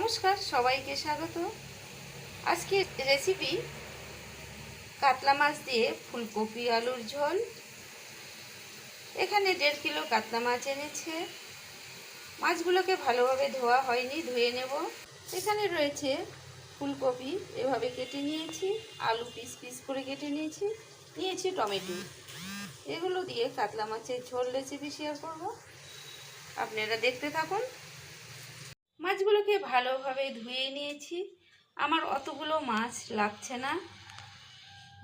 নমস্কার, সবাইকে স্বাগত। আজকে রেসিপি কাতলা মাছ দিয়ে ফুলকপি, আলুর ঝোল। এখানে দেড় কিলো কাতলা মাছ এনেছে। মাছগুলোকে ভালোভাবে ধোয়া হয়নি, ধুয়ে নেব। এখানে রয়েছে ফুলকপি, এভাবে কেটে নিয়েছি। আলু পিস পিস করে কেটে নিয়েছি। নিয়েছি টমেটো। এগুলো দিয়ে কাতলা মাছের ঝোল রেসিপি শেয়ার করব। আপনারা দেখতে থাকুন। মাছগুলোকে ভালোভাবে ধুয়ে নিয়েছি। আমার অতগুলো মাছ লাগছে না।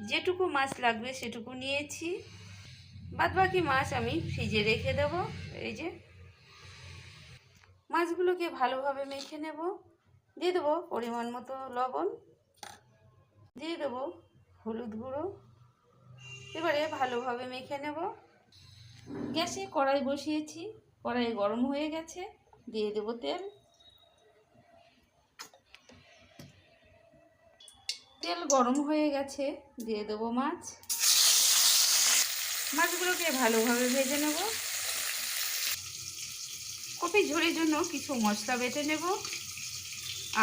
যেটুকু মাছ লাগবে সেটুকু নিয়েছি। বাদ বাকি মাছ আমি ফ্রিজে রেখে দেব। এই যে মাছগুলোকে ভালোভাবে মেখে নেব। দিয়ে দেবো পরিমাণ মতো লবণ। দিয়ে দেবো হলুদ গুঁড়ো। এবারে ভালোভাবে মেখে নেব। গ্যাসে কড়াই বসিয়েছি। কড়াই গরম হয়ে গেছে। দিয়ে দেবো তেল। তেল গরম হয়ে গেছে, দিয়ে দেবো মাছ। মাছগুলোকে ভালোভাবে ভেজে নেব। কপি ঝোলের জন্য কিছু মশলা বেটে নেব।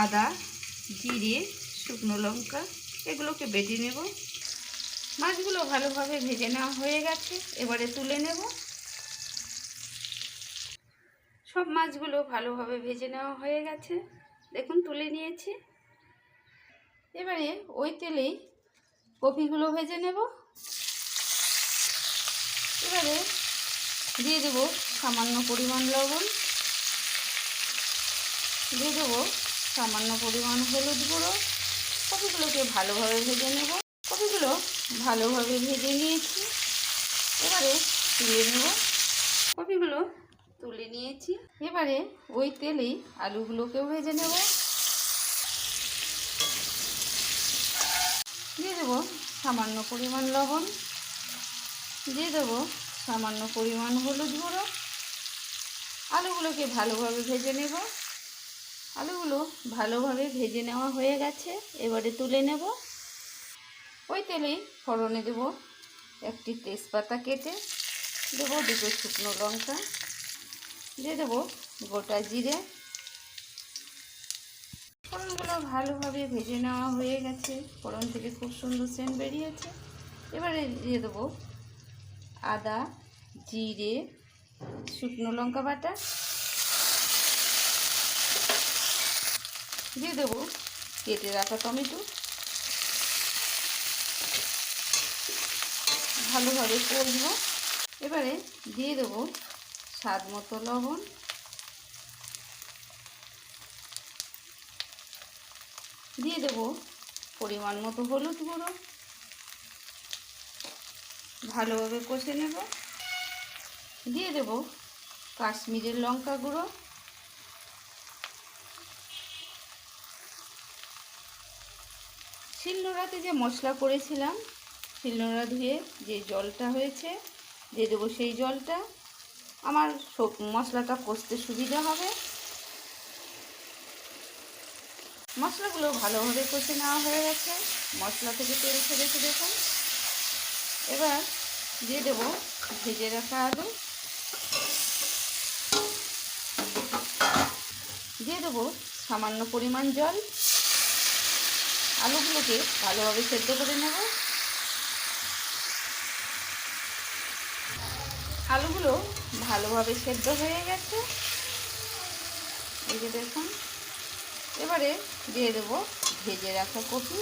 আদা, জিরে, শুকনো লঙ্কা, এগুলোকে বেটে নেব। মাছগুলো ভালোভাবে ভেজে নেওয়া হয়ে গেছে, এবারে তুলে নেব। সব মাছগুলো ভালোভাবে ভেজে নেওয়া হয়ে গেছে। দেখুন, তুলে নিয়েছি। এবারে ওই তেলেই কপিগুলো ভেজে নেব। এবারে দিয়ে দেব সামান্য পরিমাণ লবণ। দিয়ে দেবো সামান্য পরিমাণ হলুদ গুঁড়ো। কপিগুলোকে ভালোভাবে ভেজে নেব। কপিগুলো ভালোভাবে ভেজে নিয়েছি। এবারে তুলে নেব। কপিগুলো তুলে নিয়েছি। এবারে ওই তেলেই আলুগুলোকেও ভেজে নেব। দেবো সামান্য পরিমাণ লবণ। দিয়ে দেবো সামান্য পরিমাণ হলুদ গুঁড়ো। আলুগুলোকে ভালোভাবে ভেজে নেব। আলুগুলো ভালোভাবে ভেজে নেওয়া হয়ে গেছে, এবারে তুলে নেব। ওই তেলেই ফোড়নে দেব একটি তেজপাতা কেটে। দেবো দুটো শুকনো লঙ্কা। দিয়ে দেবো গোটা জিরে। ফোড়নগুলো ভালোভাবে ভেজে নেওয়া হয়ে গেছে। ফোড়ন থেকে খুব সুন্দর সেন্ট বেরিয়েছে। এবারে দিয়ে দেবো আদা, জিরে, শুকনো লঙ্কা বাটা। দিয়ে দেবো কেটে রাখা টমেটো। ভালোভাবে করব এবারে দিয়ে দেবো স্বাদ মতো লবণ। দিয়ে দেব পরিমাণ মতো হলুদ গুঁড়ো। ভালোভাবে কষে নেব। দিয়ে দেব কাশ্মীরের লঙ্কা গুঁড়ো। শিলনোড়াতে যে মশলা করেছিলাম, শিলনোড়া ধুয়ে যে জলটা হয়েছে, দিয়ে দেবো সেই জলটা। আমার মশলাটা কষতে সুবিধা হবে। মশলাগুলো ভালোভাবে কষে নেওয়া হয়ে গেছে। মশলা থেকে তেল ছেড়েছে দেখুন। এবার দিয়ে দেব ভেজে রাখা আলু। দিয়ে দেবো সামান্য পরিমাণ জল। আলুগুলোকে ভালোভাবে সেদ্ধ করে নেব। আলুগুলো ভালোভাবে সেদ্ধ হয়ে গেছে। এই যে দেখুন। এবারে দিয়ে দেব ভেজে রাখা কপি।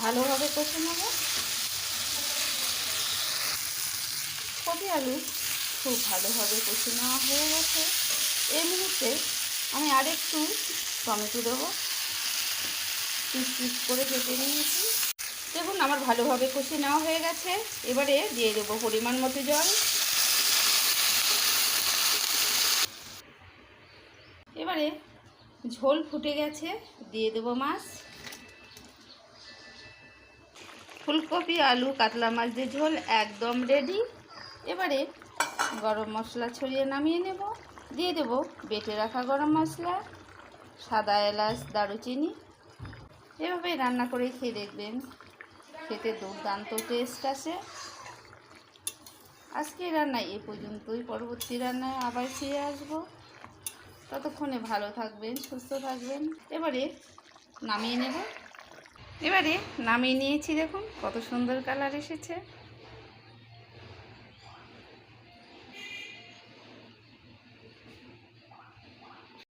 ভালোভাবে কষে নেব। কপি আলু খুব ভালোভাবে কষে নেওয়া হয়ে গেছে। এই মুহূর্তে আমি আরেকটু টমেটো দেবো। পিস পিস করে কেটে নিয়েছি। দেখুন, আমার ভালোভাবে কষে নেওয়া হয়ে গেছে। এবারে দিয়ে দেবো পরিমাণ মতো জল। এবারে ঝোল ফুটে গেছে, দিয়ে দেবো মাছ। ফুলকপি, আলু, কাতলা মাছ দিয়ে ঝোল একদম রেডি এবারে গরম মশলা ছড়িয়ে নামিয়ে নেব। দিয়ে দেব বেটে রাখা গরম মশলা, সাদা এলাচ, দারুচিনি। এভাবে রান্না করে খেয়ে দেখবেন, খেতে দুর্দান্ত টেস্ট আসে। আজকে রান্না এ পর্যন্তই, পরবর্তী রান্নায় আবার ফিরে আসব। ততক্ষণে ভালো থাকবেন, সুস্থ থাকবেন। এবারে নামিয়ে নেব। এবারে নামিয়ে নিয়েছি দেখুন, কত সুন্দর কালার এসেছে।